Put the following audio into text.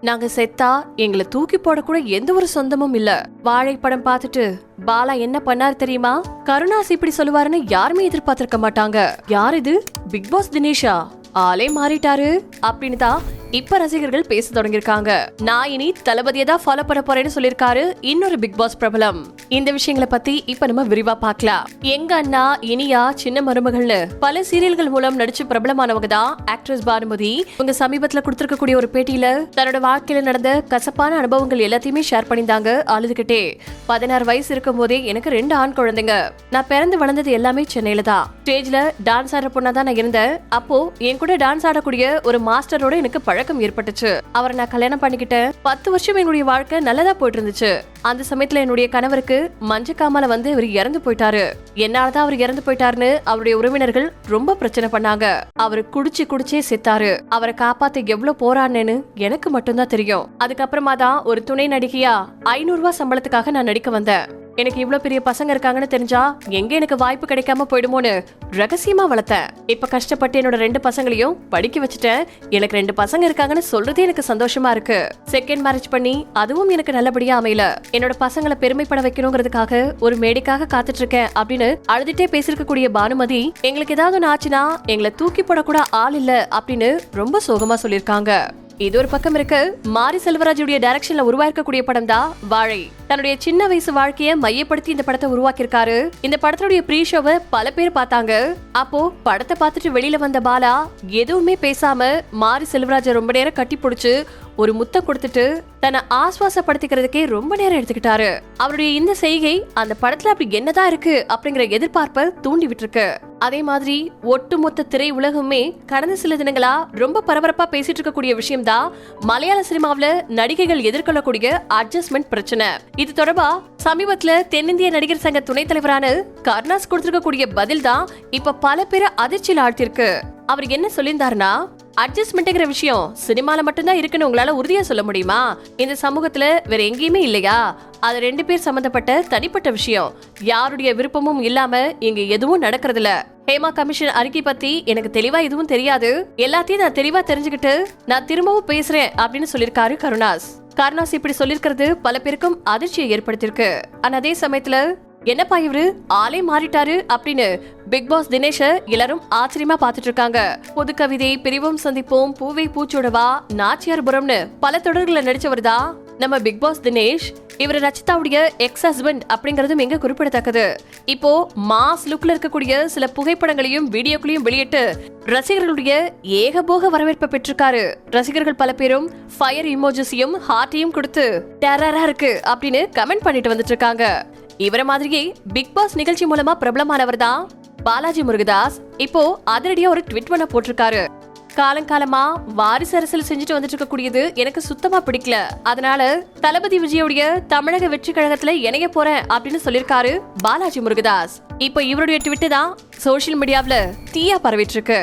நாங்க செத்தா எங்களை தூக்கி போடக்கூட எந்த ஒரு சொந்தமும் இல்ல. வாழைப்படம் பார்த்துட்டு பாலா என்ன பண்ணாரு தெரியுமா? கருணாஸ் இப்படி சொல்லுவாருன்னு யாருமே எதிர்பார்த்திருக்க மாட்டாங்க. யார் இது? பிக் பாஸ் தினேஷா. ஆளே மாறிட்டாரு. அப்படின்னு தான் இப்ப ரசிகர்கள் பேச தொடங்கியிருக்காங்க. நான் இனி தளபதியை தான் ஃபாலோ பண்ண போறேன்னு சொல்லியிருக்காரு இன்னொரு பிக் பாஸ் பிரபலம். இந்த விஷயங்களை பத்தி இப்ப நம்ம விரிவா பார்க்கலாம். எங்க அண்ணா இனியா சின்ன மருமகள்னு பல சீரியல்கள் மூலம் நடிச்சு பிரபலமானவங்க தான் ஆக்ட்ரஸ் பானுமதி. இவங்க சமீபத்துல கொடுத்திருக்கக்கூடிய ஒரு பேட்டியில தன்னோட வாழ்க்கையில நடந்த கசப்பான அனுபவங்கள் எல்லாத்தையுமே ஷேர் பண்ணியிருந்தாங்க அழுதுகிட்டே. பதினாறு வயசு இருக்கும் போதே எனக்கு ரெண்டு ஆண் குழந்தைங்க. நான் பிறந்து வளர்ந்தது எல்லாமே சென்னையில தான். ஸ்டேஜ்ல டான்ஸ் ஆடுற பொண்ணா தான் நான் இருந்தேன். அப்போ என் கூட டான்ஸ் ஆடக்கூடிய ஒரு மாஸ்டரோட எனக்கு பழக்கம் ஏற்பட்டுச்சு. அவரை நான் கல்யாணம் பண்ணிக்கிட்டேன். பத்து வருஷம் என்னுடைய வாழ்க்கை நல்லதா போயிட்டு இருந்துச்சு அந்த சமயத்துல என்னுடைய கணவருக்கு மஞ்சக்காமல வந்து இவர் இறந்து போயிட்டாரு. என்னாலதான் அவர் இறந்து போயிட்டாருன்னு அவருடைய உறவினர்கள் ரொம்ப பிரச்சனை பண்ணாங்க. அவரு குடிச்சு குடிச்சே செத்தாரு. அவரை காப்பாத்த எவ்வளவு போராடினேன்னு எனக்கு மட்டும்தான் தெரியும். அதுக்கப்புறமா தான் ஒரு துணை நடிகையா ஐநூறு ரூபாய் சம்பளத்துக்காக நான் நடிக்க வந்தேன். எனக்கு இவ்வளவு பெரிய பசங்க இருக்காங்கன்னு தெரிஞ்சா எங்க எனக்கு வாய்ப்பு கிடைக்காம போயிடுமோன்னு ரகசியமா வளர்த்தேன். இப்ப கஷ்டப்பட்டு என்னோட ரெண்டு பசங்களையும் படிக்க வச்சுட்டேன் எனக்கு ரெண்டு பசங்க இருக்காங்கன்னு சொல்றதே எனக்கு சந்தோஷமா இருக்கு. செகண்ட் மேரேஜ் பண்ணி அதுவும் எனக்கு நல்லபடியா அமையல. என்னோட பசங்களை பெருமைப்பட வைக்கணுங்கிறதுக்காக ஒரு மேடைக்காக காத்துட்டு இருக்கேன் அப்படின்னு அழுதுட்டே பேசிருக்கக்கூடிய பானுமதி எங்களுக்கு ஏதாவது ஒன்று ஆச்சுன்னா எங்களை தூக்கி போடக்கூட ஆள் இல்ல அப்படின்னு ரொம்ப சோகமா சொல்லியிருக்காங்க. இது ஒரு பக்கம் இருக்கு. மாரி செல்வராஜுடைய டைரக்ஷன்ல உருவாக்கக்கூடிய படம் தான் வாழை. தன்னுடைய சின்ன வயசு வாழ்க்கையை மையப்படுத்தி இந்த படத்தை உருவாக்கியிருக்காரு. இந்த படத்தினுடைய ப்ரீ ஷோவை பல பேர் பார்த்தாங்க. அப்போ படத்தை பார்த்துட்டு வெளியில வந்த பாலா எதுவுமே பேசாம மாரி செல்வராஜ ரொம்ப நேரம் கட்டி பிடிச்சு ஒரு முத்தம் கொடுத்துட்டு தன்னை ஆஸ்வாசப்படுத்திக்கிறதுக்கே ரொம்ப நேரம் எடுத்துக்கிட்டாரு. அவருடைய இந்த செய்கை அந்த படத்துல அப்படி என்னதான் இருக்கு அப்படிங்கிற எதிர்பார்ப்பை தூண்டி விட்டுருக்கு. அதே மாதிரி ஒட்டுமொத்த திரை உலகமே கடந்த சில தினங்களா ரொம்ப பரபரப்பா பேசிட்டு இருக்கக்கூடிய விஷயம் தான் மலையாள சினிமாவில நடிகைகள் எதிர்கொள்ளக்கூடிய அட்ஜஸ்ட்மெண்ட் பிரச்சனை. இது தொடர்பா சமீபத்துல தென்னிந்திய நடிகர் சங்க துணைத் தலைவரான கர்ணாஸ் கொடுத்திருக்கக்கூடிய பதில் தான் இப்ப பல பேரை அதிர்ச்சியில் ஆழ்த்திருக்கு அவர் என்ன சொல்லியிருந்தாருன்னா அட்ஜஸ்ட்மெண்ட்டுங்கிற விஷயம் சினிமால மட்டும்தான் இருக்குன்னு உங்களால உறுதியா சொல்ல முடியுமா? இந்த சமூகத்துல வேற எங்கேயுமே இல்லையா? அது ரெண்டு பேர் சம்பந்தப்பட்ட தனிப்பட்ட விஷயம். யாருடைய விருப்பமும் இல்லாம இங்க எதுவும் நடக்கிறதில்ல. ஹேமா கமிஷன் அறிக்கை பத்தி எனக்கு தெளிவா எதுவும் தெரியாது. எல்லாத்தையும் நான் தெளிவா தெரிஞ்சுக்கிட்டு நான் திரும்பவும் பேசுறேன் அப்படின்னு சொல்லியிருக்காரு கருணாஸ். கருணாஸ் இப்படி சொல்லிருக்கிறது பல பேருக்கும் அதிர்ச்சியை ஏற்படுத்தியிருக்கு. ஆனா அதே சமயத்துல என்னப்பா இவரு? ஆளே மாறிட்டாரு அப்படின்னு பிக் பாஸ் தினேஷ எல்லாரும் ஆச்சரியமா பாத்துட்டு இருக்காங்க. பொது கவிதை பிரிவும் சந்திப்போம் பூவை பூச்சோடவா நாச்சியார்புரம்னு பல தொடர்களை நடிச்சவர் தான் நம்ம பிக் பாஸ் தினேஷ். இவர் ரச்சிதாவுடைய எக்ஸ் ஹஸ்பண்ட் அப்படிங்கறதும் எங்க குறிப்பிடத்தக்கது. இப்போ மாஸ் லுக்ல இருக்கக்கூடிய சில புகைப்படங்களையும் வீடியோக்களையும் வெளியிட்டு ரசிகர்களுடைய ஏகபோக வரவேற்பை பெற்றிருக்காரு. ரசிகர்கள் பல பேரும் ஃபயர் இமோஜஸையும் ஹார்ட்டையும் கொடுத்து டெரரா இருக்கு அப்படின்னு கமெண்ட் பண்ணிட்டு வந்துட்டு இருக்காங்க. இவர மாதிரியே பிக் பாஸ் நிகழ்ச்சி மூலமா பிரபலமானவர் தான் பாலாஜி முருகதாஸ். இப்போ அதிரடியா ஒரு ட்விட் பண்ண போட்டிருக்காரு. காலங்காலமா வாரிசு அரசியல் செஞ்சுட்டு வந்துட்டு இருக்கக்கூடியது எனக்கு சுத்தமா பிடிக்கல. அதனால தளபதி விஜயோடைய தமிழக வெற்றி கழகத்துல இணைய போறேன் அப்படின்னு சொல்லியிருக்காரு பாலாஜி முருகதாஸ். இப்போ இவருடைய ட்விட்டு தான் சோஷியல் மீடியாவில் தீயா பரவிட்டு இருக்கு.